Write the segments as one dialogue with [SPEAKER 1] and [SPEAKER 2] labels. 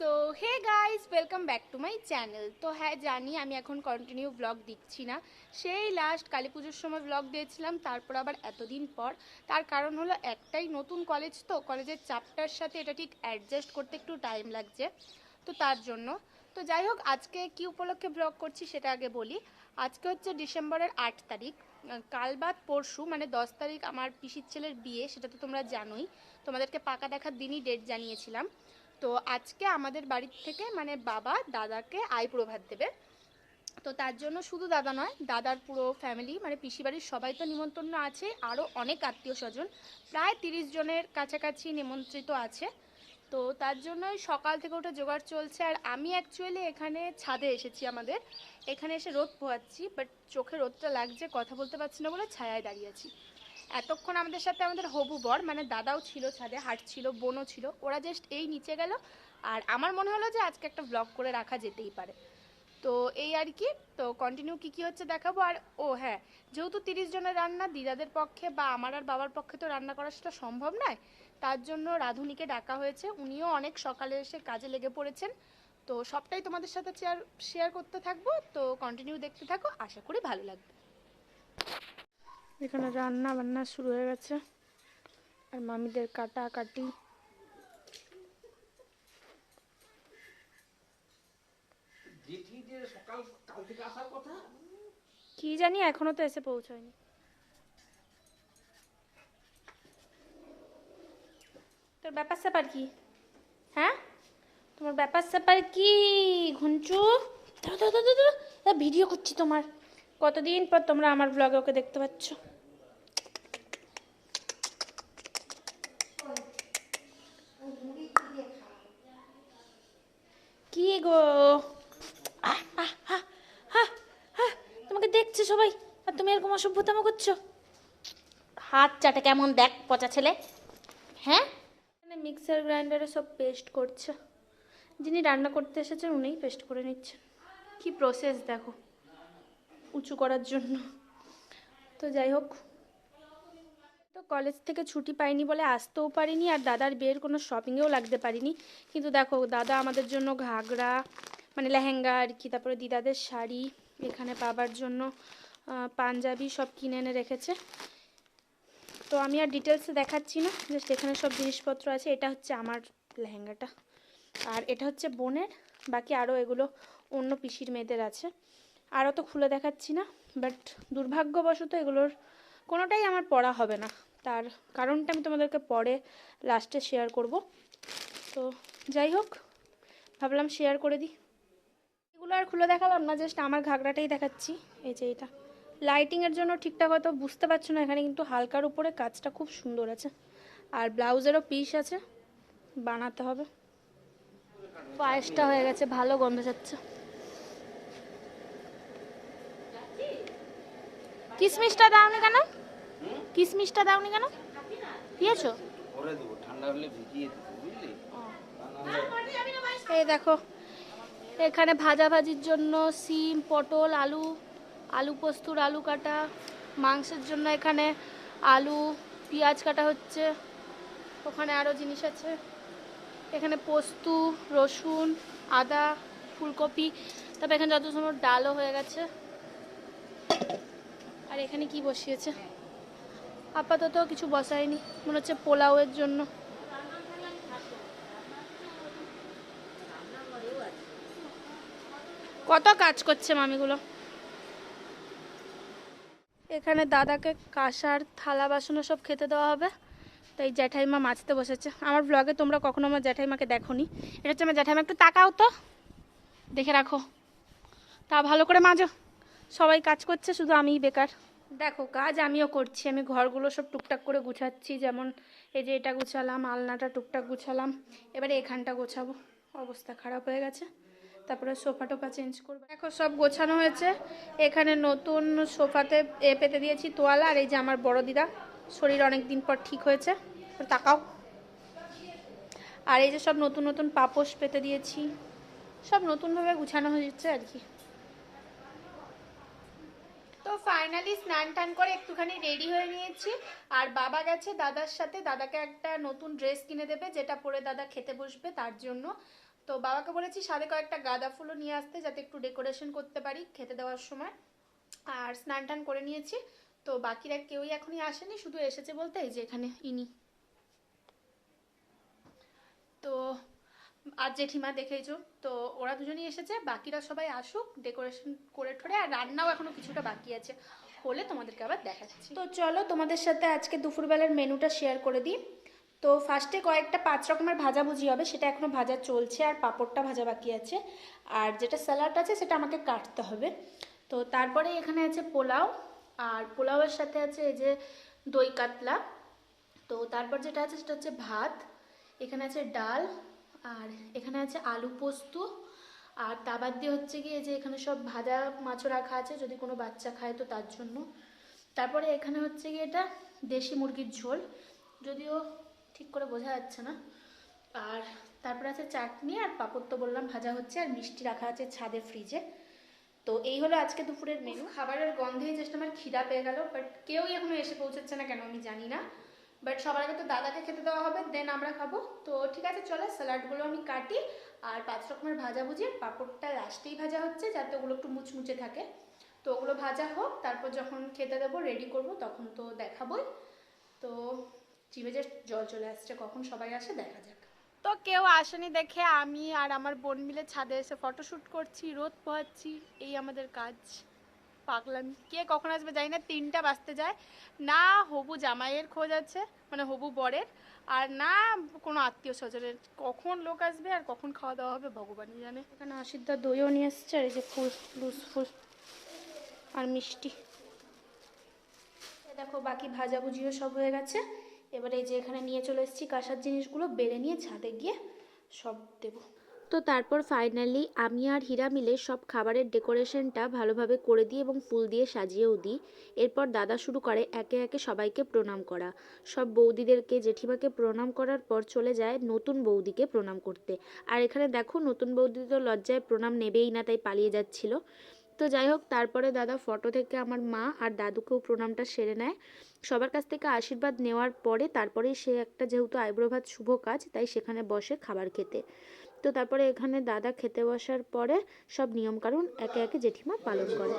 [SPEAKER 1] So hey guys welcome back to my channel তো হ্যাঁ জানি আমি এখন কন্টিনিউ ব্লগ দিচ্ছি না। সেই লাস্ট কালী পুজোর সময় ব্লগ দিয়েছিলাম, তারপর আবার এতদিন পর। তার কারণ হলো একটাই নতুন কলেজ তো কলেজের চাপটার সাথে এটা ঠিক অ্যাডজাস্ট করতে একটু টাইম লাগছে। তো তার জন্য। তো যাই হোক, আজকে কি উপলক্ষে ব্লগ করছি সেটা আগে বলি। আজকে হচ্ছে ডিসেম্বরের আট তারিখ। কাল বাদ পরশু মানে দশ তারিখ আমার পিসির ছেলের বিয়ে, সেটা তো তোমরা জানোই। তোমাদেরকে পাকা দেখার দিনই ডেট জানিয়েছিলাম। তো আজকে আমাদের বাড়ির থেকে মানে বাবা দাদাকে আইপুরো ভাত দেবে। তো তার জন্য শুধু দাদা নয়, দাদার পুরো ফ্যামিলি মানে পিসি বাড়ির সবাই তো নিমন্ত্রণ আছে আরও অনেক আত্মীয় স্বজন প্রায় তিরিশ জনের কাছাকাছি নিমন্ত্রিত আছে। তো তার জন্যই সকাল থেকে ওটা জোগাড় চলছে, আর আমি অ্যাকচুয়ালি এখানে ছাদে এসেছি আমাদের। এখানে এসে রোদ পোহাচ্ছি বাট চোখে রোদটা লাগছে, কথা বলতে পারছি না বলে ছায়ায় দাঁড়িয়ে আছি। এতক্ষণ আমাদের সাথে আমাদের হবু বর মানে দাদাও ছিল ছাদে হাঁটছিল বোনও ছিল, ওরা জাস্ট এই নিচে গেল। আর আমার মনে হলো যে আজকে একটা ব্লগ করে রাখা যেতেই পারে। তো এই আর কি, তো কন্টিনিউ কি কি হচ্ছে দেখাবো? আর ও হ্যাঁ যেহেতু তিরিশ জনের রান্না, দিদাদের পক্ষে বা আমার আর বাবার পক্ষে তো রান্না করা সেটা সম্ভব নয়, তার জন্য রাধুনিকে ডাকা হয়েছে। উনিও অনেক সকালে এসে কাজে লেগে পড়েছেন। তো সবটাই তোমাদের সাথে শেয়ার শেয়ার করতে থাকব। তো কন্টিনিউ দেখতে থাকো, আশা করি ভালো লাগবে। এখানে রান্না বান্না শুরু হয়ে গেছে। আর মামিদের কাটা কাটি। কি জানি এখনও তো এসে পৌঁছায়নি। তোর ব্যাপার স্যাপার কি? হ্যাঁ? তোমার ব্যাপার স্যাপার কি ঘুঞ্চু ভিডিও করছি তোমার। কতদিন পর তোমরা আমার ব্লগে ওকে দেখতে পাচ্ছ? কি গো? তোমাকে দেখছে সবাই? আর তুমি এরকম অসভ্যতাম করছ? হাত চাটে কেমন দেখ, পচা ছেলে। হ্যাঁ? মিক্সার গ্রাইন্ডারে সব পেস্ট করছে। যিনি রান্না করতে এসেছেন, উনিই পেস্ট করে নিচ্ছেন। কি প্রসেস দেখো। উঁচু করার জন্য। তো যাই হোক। তো কলেজ থেকে ছুটি পাইনি বলে আসতেও পারিনি আর দাদার বিয়ের কোনো শপিংয়েও লাগতে পারিনি। কিন্তু দেখো, দাদা আমাদের জন্য ঘাগরা মানে লেহেঙ্গা আর কি, তারপরে দিদাদের শাড়ি এখানে পাবার জন্য পাঞ্জাবি সব কিনে এনে রেখেছে। তো আমি আর ডিটেলসে দেখাচ্ছি না জাস্ট এখানে সব জিনিসপত্র আছে। এটা হচ্ছে আমার লেহেঙ্গাটা। আর এটা হচ্ছে বোনের, বাকি আরও এগুলো অন্য পিসির মেয়েদের আছে। আরও তো খুলে দেখাচ্ছি না বাট দুর্ভাগ্যবশত এগুলোর কোনোটাই আমার পড়া হবে না। তার কারণটা আমি তোমাদেরকে পরে লাস্টে শেয়ার করব। তো যাই হোক, ভাবলাম শেয়ার করে দিই। এগুলো আর খুলে দেখালাম না জাস্ট আমার ঘাগরাটাই দেখাচ্ছি। এই যে এটা। লাইটিংয়ের জন্য ঠিকঠাক হয়তো বুঝতে পারছ না, এখানে কিন্তু হালকার উপরে কাজটা খুব সুন্দর আছে। আর ব্লাউজেরও পিস আছে, বানাতে হবে। পায়েসটা হয়ে গেছে, ভালো গন্ধ যাচ্ছে। কিসমিসটা দাওনি কেন? কিসমিসটা দাওনি কেন? দিয়েছ?
[SPEAKER 2] পরে দেবো ঠান্ডা হলে ভিজিয়ে দেবো বুঝলি?
[SPEAKER 1] এই দেখো এখানে ভাজা ভাজির জন্য সিম পটল আলু আলু পোস্তুর আলু কাটা মাংসের জন্য এখানে আলু পেঁয়াজ কাটা হচ্ছে ওখানে আরও জিনিস আছে। এখানে পোস্তু রসুন আদা ফুলকপি তারপর এখানে যত সময় ডালও হয়ে গেছে। আর এখানে কি বসিয়েছে? আপাতত কিছু বসায়নি। মনে হচ্ছে পোলাওয়ের জন্য। কত কাজ করছে মামিগুলো? এখানে দাদাকে কাঁসার, থালা বাসনও সব খেতে দেওয়া হবে। তাই জ্যাঠাইমা মাছতে বসেছে। আমার ব্লগে তোমরা কখনো আমার জ্যাঠাইমাকে দেখোনি। এটা হচ্ছে আমার জ্যাঠাইমা। একটু তাকাও তো। দেখে রাখো। তা ভালো করে মাজো। সবাই কাজ করছে, শুধু আমিই বেকার। দেখো, কাজ আমিও করছি। আমি ঘরগুলো সব টুকটাক করে গুছাচ্ছি, যেমন এই যে এটা গুছালাম, আলনাটা টুকটাক গুছালাম, এবারে এখানটা গোছাবো। অবস্থা খারাপ হয়ে গেছে। তারপরে সোফা টোফা চেঞ্জ করব। দেখো, সব গোছানো হয়েছে। এখানে নতুন সোফাতে এ পেতে দিয়েছি তোয়ালা আর এই যে আমার বড় দিদা। শরীর অনেক দিন পর ঠিক হয়েছে। তাকাও। আর এই যে সব নতুন নতুন পাপোশ পেতে দিয়েছি। সব নতুনভাবে গুছানো হয়েছে আর কি তো ফাইনালি স্নান টান করে একটুখানি রেডি হয়ে নিয়েছি। আর বাবা গেছে দাদার সাথে। দাদাকে একটা নতুন ড্রেস কিনে দেবে, যেটা পরে দাদা খেতে বসবে তার জন্য। তো বাবাকে বলেছি সাথে কয়েকটা গাঁদা ফুলও নিয়ে আসতে, যাতে একটু ডেকোরেশন করতে পারি খেতে দেওয়ার সময়। আর স্নান টান করে নিয়েছি। তো বাকিরা কেউই এখনই আসেনি, শুধু এসেছে বলতে এই যে এখানে ইনি। তো আর জেঠিমা দেখেইছো তো ওরা দুজনই এসেছে, বাকিরা সবাই আসুক ডেকোরেশন করে ঠোরে, আর রান্নাও এখনও কিছুটা বাকি আছে। হলে তোমাদেরকে আবার দেখাচ্ছি। তো চলো তোমাদের সাথে আজকে দুপুরবেলার মেনুটা শেয়ার করে দিই। তো ফার্স্টে কয়েকটা পাঁচ রকমের ভাজাভুজি হবে, সেটা এখনও ভাজা চলছে, আর পাঁপড়টা ভাজা বাকি আছে। আর যেটা স্যালাড আছে, সেটা আমাকে কাটতে হবে। তো তারপরে এখানে আছে পোলাও, আর পোলাওয়ের সাথে আছে এই যে দই কাতলা। তো তারপর যেটা আছে, সেটা হচ্ছে ভাত। এখানে আছে ডাল আর এখানে আছে আলু পোস্ত আর তা বাদ দিয়ে হচ্ছে গিয়ে যে এখানে সব ভাজা মাছও রাখা আছে যদি কোনো বাচ্চা খায় তো তার জন্য। তারপরে এখানে হচ্ছে গিয়ে এটা দেশি মুরগির ঝোল যদিও ঠিক করে বোঝা যাচ্ছে না। আর তারপরে আছে চাটনি আর পাঁপড় তো বললাম ভাজা হচ্ছে আর মিষ্টি রাখা আছে ছাদে ফ্রিজে। তো এই হলো আজকে দুপুরের মেনু খাবারের গন্ধেই জাস্ট আমার খিদা পেয়ে গেল বাট কেউই এখনও এসে পৌঁছাচ্ছে না কেন আমি জানি না। বাট সবার আগে তো দাদাকে খেতে দেওয়া হবে দেন আমরা খাব। তো ঠিক আছে, চলে স্যালাডগুলো আমি কাটি। আর পাঁচ রকমের ভাজা ভুজি পাঁপড়টা লাস্টেই ভাজা হচ্ছে, যাতে ওগুলো একটু মুচমুচে থাকে। তো ওগুলো ভাজা হোক, তারপর যখন খেতে দেবো রেডি করব, তখন তো দেখাবোই। তো জিভে যে জল চলে আসছে, কখন সবাই আসে, দেখা যাক। তো কেউ আসেনি দেখে আমি আর আমার বোন মিলে ছাদে এসে ফটোশ্যুট করছি, রোদ পোহাচ্ছি, এই আমাদের কাজ। পাগলামি। কে কখন আসবে জানি না, তিনটা বাজতে যায়। না হবু জামাইয়ের খোঁজ আছে মানে হবু বরের, আর না কোনো আত্মীয় স্বজনের। কখন লোক আসবে আর কখন খাওয়া দাওয়া হবে, ভগবানই জানে। এখানে আশিদ্দা দইও নিয়ে এসছে, আর এই যে ফুল, লুজ ফুল আর মিষ্টি। দেখো বাকি ভাজাভুজিও সব হয়ে গেছে। এবারে এই যে এখানে নিয়ে চলে এসেছি কাঁসার জিনিসগুলো বেড়ে নিয়ে ছাদে গিয়ে সব দেবো।
[SPEAKER 3] তো তারপর ফাইনালি আমি আর হীরা মিলে সব খাবারের ডেকোরেশনটা ভালোভাবে করে দিই এবং ফুল দিয়ে সাজিয়েও দিই। এরপর দাদা শুরু করে একে একে সবাইকে প্রণাম করা। সব বৌদিদেরকে, জেঠিমাকে প্রণাম করার পর চলে যায় নতুন বৌদিকে প্রণাম করতে। আর এখানে দেখো, নতুন বৌদি তো লজ্জায় প্রণাম নেবেই না, তাই পালিয়ে যাচ্ছিল। তো যাই হোক, তারপরে দাদা ফটো থেকে আমার মা আর দাদুকেও প্রণামটা সেরে নেয়। সবার কাছ থেকে আশীর্বাদ নেওয়ার পরে তারপরেই সে একটা যেহেতু আইব্রো ভাত শুভ কাজ, তাই সেখানে বসে খাবার খেতে। তো তারপরে এখানে দাদা খেতে বসার পরে সব নিয়মকানুন একে একে জেঠিমা পালন করে।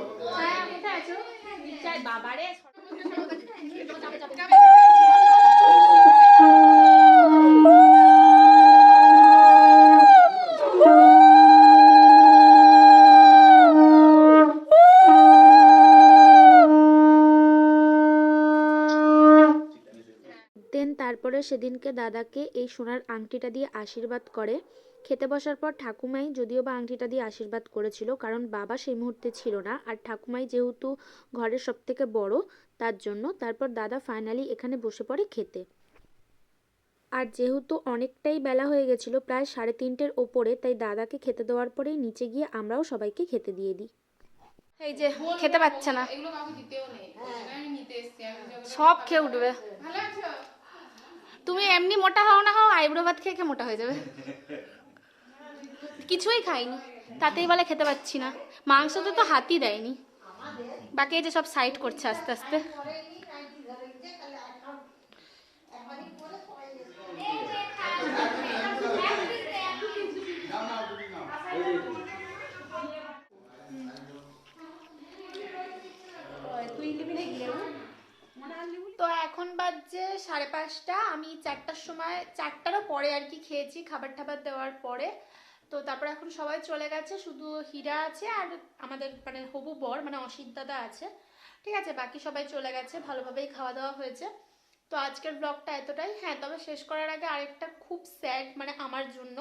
[SPEAKER 3] দেন তারপরে সেদিনকে দাদাকে এই সোনার আংটিটা দিয়ে আশীর্বাদ করে। খেতে বসার পর ঠাকুমাই যদিও বা আংটিটা দিয়ে আশীর্বাদ করেছিল কারণ বাবা সেই মুহূর্তে ছিল না। আর ঠাকুমাই যেহেতু ঘরের সব থেকে বড় তার জন্য তারপর দাদা ফাইনালি এখানে বসে পড়ে খেতে। আর যেহেতু অনেকটাই বেলা হয়ে গেছিল প্রায় সাড়ে তিনটের ওপরে তাই দাদাকে খেতে দেওয়ার পরেই নিচে গিয়ে আমরাও সবাইকে খেতে দিয়ে দিই।
[SPEAKER 1] এই যে খেতে পাচ্ছে না।
[SPEAKER 4] এগুলো কাউকে দিতেও নেই। আমি নিতে এসছি আমি যখন-
[SPEAKER 1] সব খেয়ে উঠবে। তুমি এমনি মোটা হও না হও আইব্রো ভাত খেয়ে খেয়ে মোটা হয়ে যাবে। কিছুই খাইনি। তাতেই বলে খেতে পাচ্ছি না। মাংস তো তো হাতই দেয়নি। বাকি এই যে সব সাইড করছে আস্তে আস্তে। তো এখন বাজছে সাড়ে পাঁচটা। আমি চারটার সময় চারটারও পরে আর কি খেয়েছি খাবার টাবার দেওয়ার পরে। তো তারপর এখন সবাই চলে গেছে, শুধু হীরা আছে আর আমাদের মানে হবু বর মানে অসিত দাদা আছে। ঠিক আছে, বাকি সবাই চলে গেছে, ভালোভাবেই খাওয়া দাওয়া হয়েছে। তো আজকের ব্লগটা এতটাই। হ্যাঁ তবে শেষ করার আগে আরেকটা খুব স্যাড মানে আমার জন্য,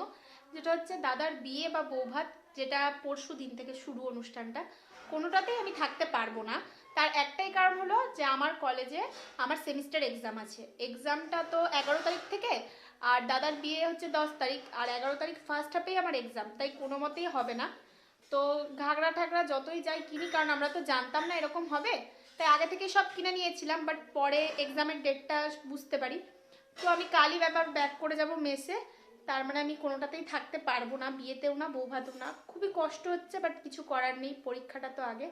[SPEAKER 1] যেটা হচ্ছে দাদার বিয়ে বা বৌভাত, যেটা পরশু দিন থেকে শুরু অনুষ্ঠানটা, কোনোটাতেই আমি থাকতে পারব না। তার একটাই কারণ হলো যে আমার কলেজে আমার সেমিস্টার এক্সাম আছে। এক্সামটা তো এগারো তারিখ থেকে, আর দাদার বিয়ে হচ্ছে দশ তারিখ, আর এগারো তারিখ ফার্স্ট হাফেই আমার এক্সাম তাই কোনো মতেই হবে না। তো ঘাগরা ঠাগরা যতই যাই কিনি, কারণ আমরা তো জানতাম না এরকম হবে, তাই আগে থেকে সব কিনে নিয়েছিলাম বাট পরে এক্সামের ডেটটা বুঝতে পারি। তো আমি কালই ব্যাপার ব্যাক করে যাব মেসে, তার মানে আমি কোনোটাতেই থাকতে পারব না, বিয়েতেও না, বৌভাতেও না। খুবই কষ্ট হচ্ছে বাট কিছু করার নেই, পরীক্ষাটা তো আগে।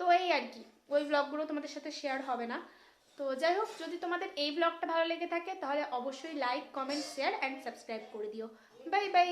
[SPEAKER 1] তো এই আর কি। ওই ব্লগগুলো তোমাদের সাথে শেয়ার হবে না। তো যাই হোক, যদি তোমাদের এই ব্লগটা ভালো লেগে থাকে, তাহলে অবশ্যই like comment share and subscribe করে দিও। Bye bye